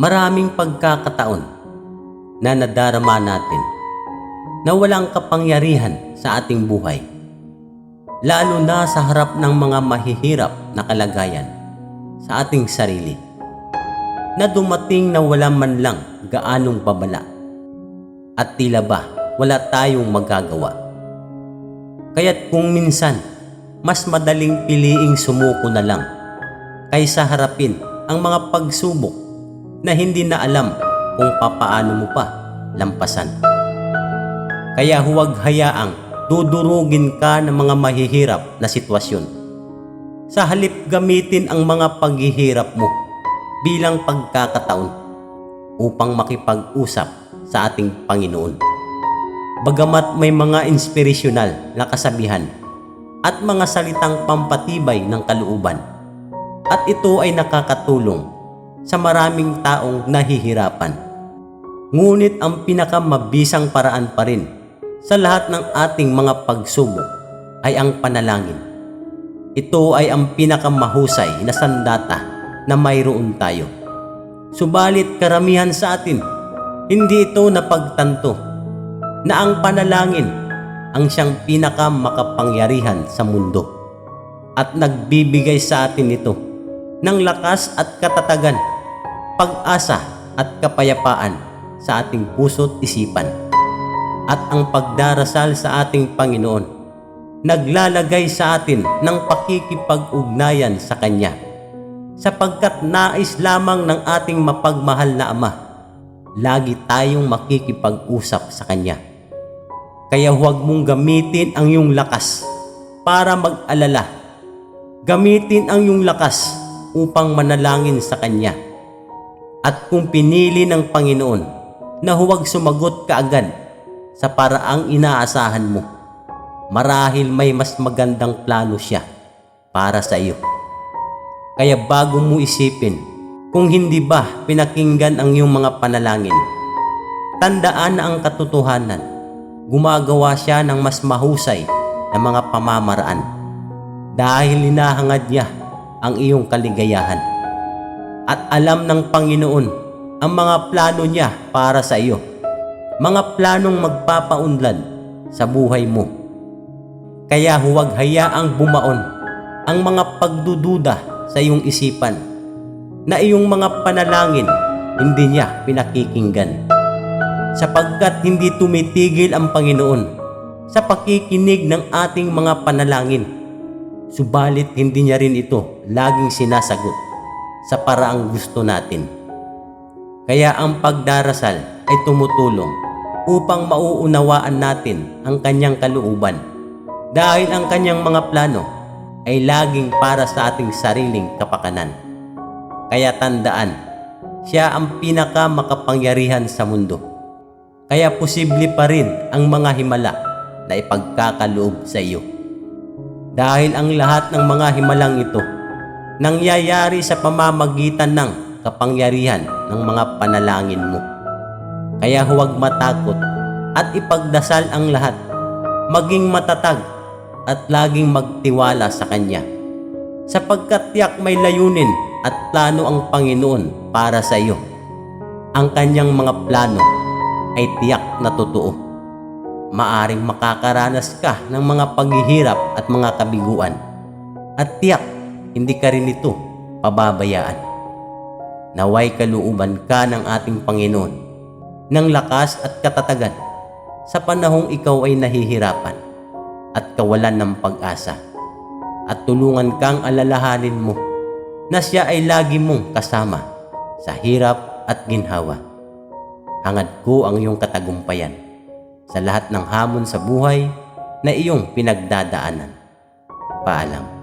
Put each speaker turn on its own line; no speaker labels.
Maraming pagkakataon na nadarama natin na walang kapangyarihan sa ating buhay. Lalo na sa harap ng mga mahihirap na kalagayan sa ating sarili. Na dumating na wala man lang gaanong babala. At tila ba wala tayong magagawa. Kaya't kung minsan, mas madaling piliing sumuko na lang kaysa harapin ang mga pagsubok na hindi na alam kung papaano mo pa lampasan. Kaya huwag hayaang dudurugin ka ng mga mahihirap na sitwasyon. Sa halip gamitin ang mga paghihirap mo bilang pagkakataon upang makipag-usap sa ating Panginoon. Bagamat may mga inspirasyonal na kasabihan at mga salitang pampatibay ng kalooban. At ito ay nakakatulong sa maraming taong nahihirapan. Ngunit ang pinakamabisang paraan pa rin sa lahat ng ating mga pagsubok ay ang panalangin. Ito ay ang pinakamahusay na sandata na mayroon tayo. Subalit karamihan sa atin, hindi ito napagtanto na ang panalangin ang siyang pinakamakapangyarihan sa mundo at nagbibigay sa atin ito ng lakas at katatagan, pag-asa at kapayapaan sa ating puso't isipan. At ang pagdarasal sa ating Panginoon naglalagay sa atin ng pakikipag-ugnayan sa Kanya sapagkat nais lamang ng ating mapagmahal na Ama lagi tayong makikipag-usap sa Kanya. Kaya huwag mong gamitin ang iyong lakas para mag-alala. Gamitin ang iyong lakas upang manalangin sa Kanya. At kung pinili ng Panginoon na huwag sumagot kaagad sa paraang inaasahan mo, marahil may mas magandang plano siya para sa iyo. Kaya bago mo isipin kung hindi ba pinakinggan ang iyong mga panalangin, tandaan na ang katotohanan gumagawa siya ng mas mahusay na mga pamamaraan dahil hinahangad niya ang iyong kaligayahan. At alam ng Panginoon ang mga plano niya para sa iyo. Mga planong magpapaunlad sa buhay mo. Kaya huwag hayaang bumaon ang mga pagdududa sa iyong isipan na iyong mga panalangin hindi niya pinakikinggan sapagkat hindi tumitigil ang Panginoon sa pakikinig ng ating mga panalangin. Subalit hindi niya rin ito laging sinasagot sa paraang gusto natin. Kaya ang pagdarasal ay tumutulong upang mauunawaan natin ang kanyang kalooban dahil ang kanyang mga plano ay laging para sa ating sariling kapakanan. Kaya tandaan, siya ang pinaka makapangyarihan sa mundo kaya posible pa rin ang mga himala na ipagkakaloob sa iyo. Dahil ang lahat ng mga himalang ito nangyayari sa pamamagitan ng kapangyarihan ng mga panalangin mo. Kaya huwag matakot at ipagdasal ang lahat, maging matatag at laging magtiwala sa Kanya. Sapagkat tiyak may layunin at plano ang Panginoon para sa iyo. Ang Kanyang mga plano ay tiyak na totoo. Maaring makakaranas ka ng mga paghihirap at mga kabiguan. At tiyak, hindi ka rin ito pababayaan. Naway kaluuban ka ng ating Panginoon ng lakas at katatagan sa panahong ikaw ay nahihirapan at kawalan ng pag-asa at tulungan kang alalahanin mo na siya ay lagi mong kasama sa hirap at ginhawa hangad ko ang iyong katagumpayan sa lahat ng hamon sa buhay na iyong pinagdadaanan. Paalam.